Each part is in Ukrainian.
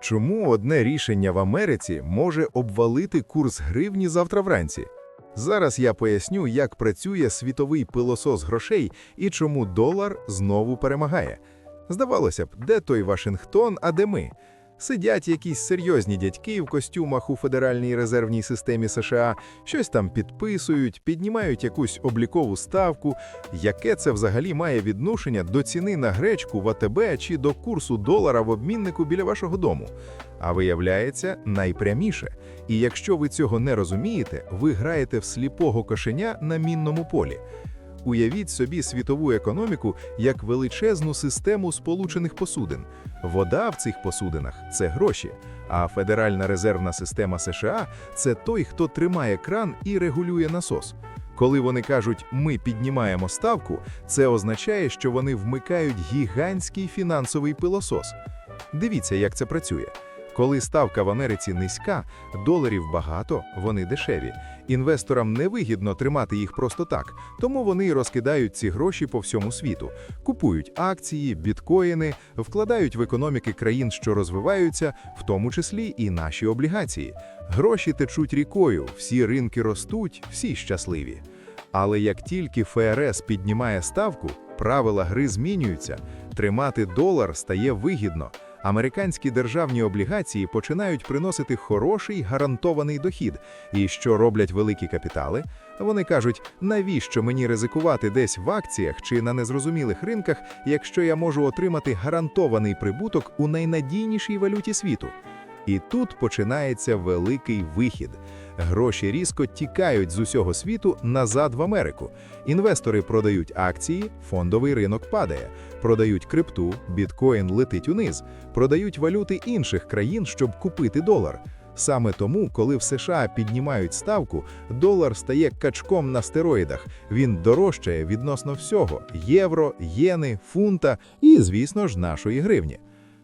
Чому одне рішення в Америці може обвалити курс гривні завтра вранці? Зараз я поясню, як працює світовий пилосос грошей і чому долар знову перемагає. Здавалося б, де той Вашингтон, а де ми? Сидять якісь серйозні дядьки в костюмах у Федеральній резервній системі США, щось там підписують, піднімають якусь облікову ставку. Яке це взагалі має відношення до ціни на гречку в АТБ чи до курсу долара в обміннику біля вашого дому? А виявляється, найпряміше. І якщо ви цього не розумієте, ви граєте в сліпого кошеня на мінному полі. Уявіть собі світову економіку як величезну систему сполучених посудин. Вода в цих посудинах це гроші, а Федеральна резервна система США це той, хто тримає кран і регулює насос. Коли вони кажуть ми піднімаємо ставку, це означає, що вони вмикають гігантський фінансовий пилосос. Дивіться, як це працює. Коли ставка в Америці низька, доларів багато, вони дешеві. Інвесторам невигідно тримати їх просто так, тому вони розкидають ці гроші по всьому світу, купують акції, біткоїни, вкладають в економіки країн, що розвиваються, в тому числі і наші облігації. Гроші течуть рікою, всі ринки ростуть, всі щасливі. Але як тільки ФРС піднімає ставку, правила гри змінюються. Тримати долар стає вигідно. Американські державні облігації починають приносити хороший гарантований дохід. І що роблять великі капітали? Вони кажуть, навіщо мені ризикувати десь в акціях чи на незрозумілих ринках, якщо я можу отримати гарантований прибуток у найнадійнішій валюті світу. І тут починається великий вихід. Гроші різко тікають з усього світу назад в Америку. Інвестори продають акції, фондовий ринок падає, продають крипту, біткоін летить униз, продають валюти інших країн, щоб купити долар. Саме тому, коли в США піднімають ставку, долар стає качком на стероїдах. Він дорожчає відносно всього: євро, єни, фунта і, звісно ж, нашої гривні.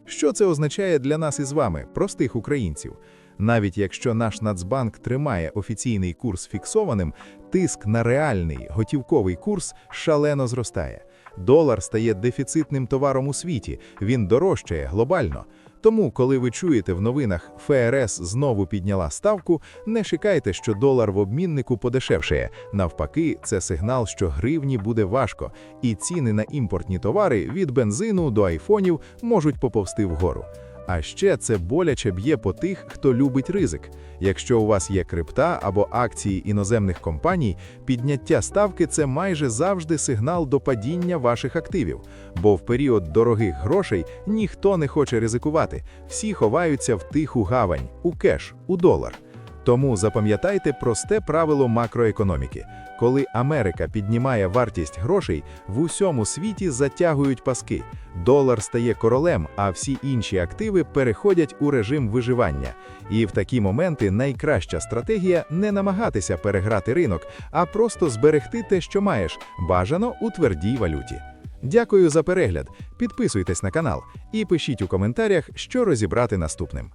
Що це означає для нас із вами, простих українців? Навіть якщо наш Нацбанк тримає офіційний курс фіксованим, тиск на реальний готівковий курс шалено зростає. Долар стає дефіцитним товаром у світі, він дорожчає глобально. Тому, коли ви чуєте в новинах ФРС знову підняла ставку, не шикайте, що долар в обміннику подешевшає. Навпаки, це сигнал, що гривні буде важко, і ціни на імпортні товари від бензину до айфонів можуть поповсти вгору. А ще це боляче б'є по тих, хто любить ризик. Якщо у вас є крипта або акції іноземних компаній, підняття ставки це майже завжди сигнал до падіння ваших активів. Бо в період дорогих грошей ніхто не хоче ризикувати. Всі ховаються в тиху гавань, у кеш, у долар. Тому запам'ятайте просте правило макроекономіки. Коли Америка піднімає вартість грошей, в усьому світі затягують паски. Долар стає королем, а всі інші активи переходять у режим виживання. І в такі моменти найкраща стратегія не намагатися переграти ринок, а просто зберегти те, що маєш, бажано у твердій валюті. Дякую за перегляд. Підписуйтесь на канал і пишіть у коментарях, що розібрати наступним.